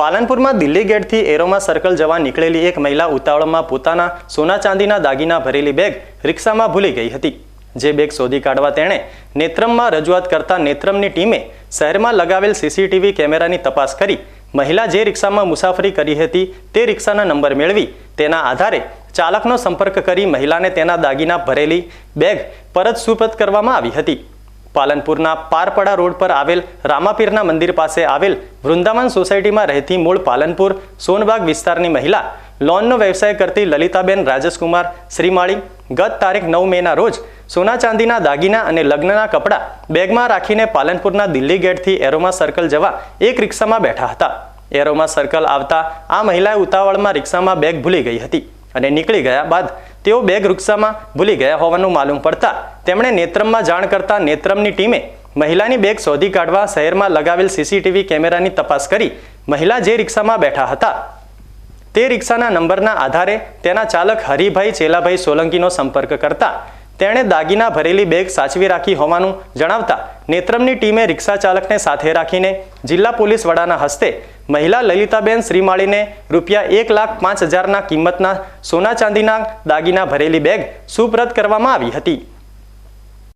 પાલનપુરમાં દિલ્હી ગેટથી aroma circle જવા નીકળેલી એક મહિલા ઉતાવળમાં પોતાના સોના ચાંદીના દાગીના ભરેલી બેગ રિક્ષામાં ભૂલી ગઈ હતી. જે બેગ શોધી કાઢવા તેણે નેત્રમમાં રજૂઆત કરતા નેત્રમની ટીમે શહેરમાં લગાવેલ સીસીટીવી કેમેરાની તપાસ કરી મહિલા જે રિક્ષામાં મુસાફરી કરી હતી તે રિક્ષાના નંબર મેળવી તેના આધારે ચાલકનો સંપર્ક કરી મહિલાને તેના દાગીના ભરેલી બેગ પરત સુપરત કરવામાં આવી હતી. પાલનપુરના પારપડા રોડ પર આવેલ રામાપીરના મંદિર પાસે આવેલ વૃંદાવન સોસાયટીમાં રહેતી મૂળ પાલનપુર સોનબાગ વિસ્તારની મહિલા લોનનો વ્યવસાય કરતી લલિતાબેન રાજસકુમાર શ્રીમાળી ગત તારીખ નવ મેના રોજ સોના ચાંદીના દાગીના અને લગ્નના કપડાં બેગમાં રાખીને પાલનપુરના દિલ્હી ગેટથી એરોમા સર્કલ જવા એક રિક્ષામાં બેઠા હતા. એરોમા સર્કલ આવતા આ મહિલાએ ઉતાવળમાં રિક્ષામાં બેગ ભૂલી ગઈ હતી અને નીકળી ગયા બાદ તેઓ બેગ રિક્ષામાં ભૂલી ગયા હોવાનું માલુમ પડતા તેમણે નેત્રમમાં જાણ કરતા નેત્રમની ટીમે મહિલાની બેગ શોધી કાઢવા શહેરમાં લગાવેલ સીસીટીવી કેમેરાની તપાસ કરી મહિલા જે રિક્ષામાં બેઠા હતા તે રિક્ષાના નંબરના આધારે તેના ચાલક હરિભાઈ ચેલાભાઈ સોલંકીનો સંપર્ક કરતા તેણે દાગીના ભરેલી બેગ સાચવી રાખી હોવાનું જણાવતા નેત્રમની ટીમે રિક્ષા ચાલકને સાથે રાખીને જિલ્લા પોલીસ વડાના હસ્તે મહિલા લલિતાબેન શ્રીમાળીને રૂપિયા એક લાખ પાંચ હજારના કિંમતના સોના ચાંદીના દાગીના ભરેલી બેગ સુપ્રત કરવામાં આવી હતી.